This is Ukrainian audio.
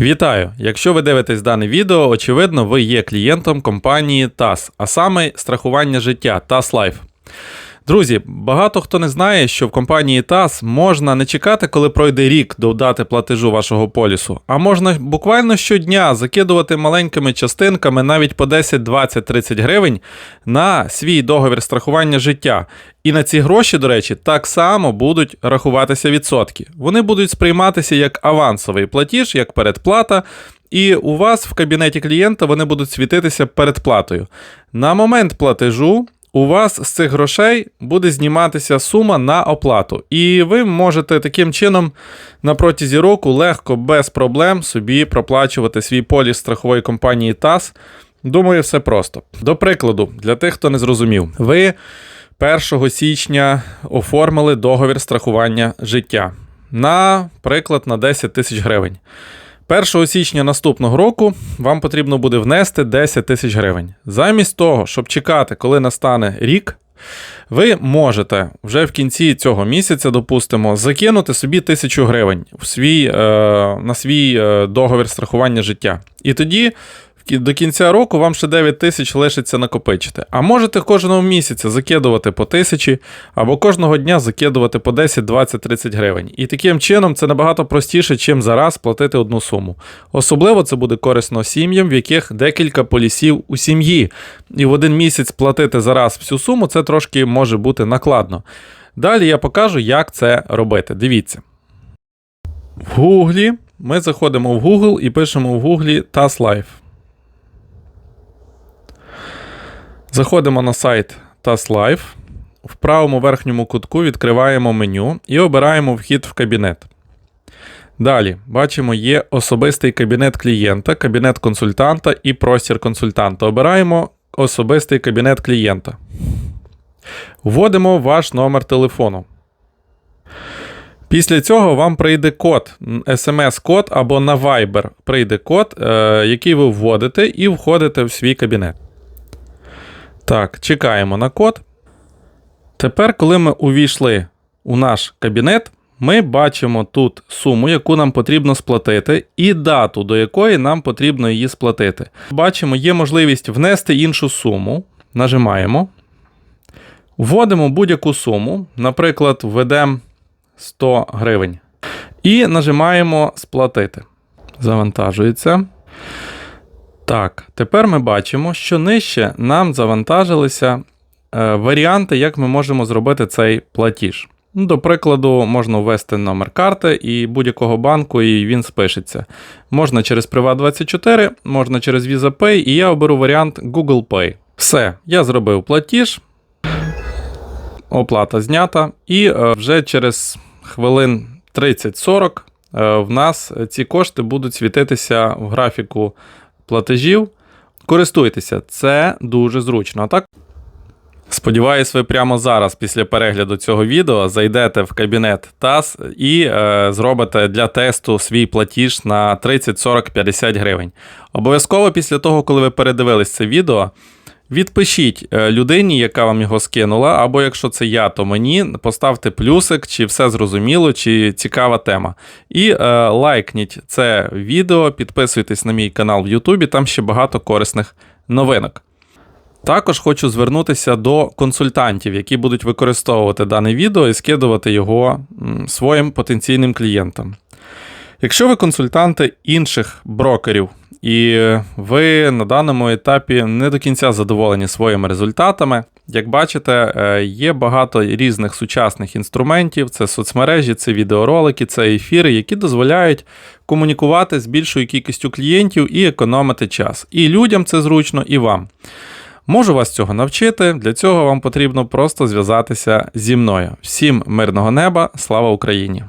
Вітаю! Якщо ви дивитесь дане відео, очевидно, ви є клієнтом компанії TAS, а саме страхування життя TAS Life. Друзі, багато хто не знає, що в компанії TAS можна не чекати, коли пройде рік до дати платежу вашого полісу, а можна буквально щодня закидувати маленькими частинками навіть по 10, 20, 30 гривень на свій договір страхування життя. І на ці гроші, до речі, так само будуть рахуватися відсотки. Вони будуть сприйматися як авансовий платіж, як передплата. І у вас в кабінеті клієнта вони будуть світитися передплатою. На момент платежу у вас з цих грошей буде зніматися сума на оплату. І ви можете таким чином на протязі року легко, без проблем собі проплачувати свій поліс страхової компанії ТАС. Думаю, все просто. До прикладу, для тих, хто не зрозумів, ви 1 січня оформили договір страхування життя. Наприклад, на 10 тисяч гривень. 1 січня наступного року вам потрібно буде внести 10 тисяч гривень. Замість того, щоб чекати, коли настане рік, ви можете вже в кінці цього місяця, допустимо, закинути собі тисячу гривень в свій, е, на свій е, договір страхування життя. І тоді до кінця року вам ще 9 тисяч лишиться накопичити. А можете кожного місяця закидувати по тисячі, або кожного дня закидувати по 10, 20, 30 гривень. І таким чином це набагато простіше, чим зараз платити одну суму. Особливо це буде корисно сім'ям, в яких декілька полісів у сім'ї. І в один місяць платити зараз всю суму це трошки може бути накладно. Далі я покажу, як це робити. Дивіться. В Гуглі ми заходимо в Google і пишемо в Гуглі TAS Life. Заходимо на сайт TAS Life. В правому верхньому кутку відкриваємо меню і обираємо вхід в кабінет. Далі бачимо, є особистий кабінет клієнта, кабінет консультанта і простір консультанта. Обираємо особистий кабінет клієнта. Вводимо ваш номер телефону. Після цього вам прийде код, смс-код або на Viber прийде код, е, який ви вводите, і входите в свій кабінет. Так, чекаємо на код. Тепер, коли ми увійшли у наш кабінет, ми бачимо тут суму, яку нам потрібно сплатити, і дату, до якої нам потрібно її сплатити. Бачимо, є можливість внести іншу суму. Нажимаємо. Вводимо будь-яку суму, наприклад, введемо 100 гривень. І нажимаємо сплатити. Завантажується. Так, тепер ми бачимо, що нижче нам завантажилися е, варіанти, як ми можемо зробити цей платіж. Ну, До прикладу, можна ввести номер карти і будь-якого банку, і він спишеться. Можна через Privat24, можна через Visa Pay, і я оберу варіант Google Pay. Все, я зробив платіж, оплата знята, і е, вже через хвилин 30-40 е, в нас ці кошти будуть світитися в графіку платежів. Користуйтеся, це дуже зручно. А так? Сподіваюсь, ви прямо зараз, після перегляду цього відео, зайдете в кабінет ТАС і е, зробите для тесту свій платіж на 30, 40, 50 гривень. Обов'язково після того, коли ви передивились це відео, відпишіть е, людині, яка вам його скинула, або якщо це я, то мені поставте плюсик, чи все зрозуміло, чи цікава тема. І е, лайкніть це відео, підписуйтесь на мій канал в Ютубі, там ще багато корисних новинок. Також хочу звернутися до консультантів, які будуть використовувати дане відео і скидувати його своїм потенційним клієнтам. Якщо ви консультанти інших брокерів, і ви на даному етапі не до кінця задоволені своїми результатами, як бачите, е, є багато різних сучасних інструментів: це соцмережі, це відеоролики, це ефіри, які дозволяють комунікувати з більшою кількістю клієнтів і економити час. І людям це зручно, і вам. Можу вас цього навчити. Для цього вам потрібно просто зв'язатися зі мною. Всім мирного неба, слава Україні!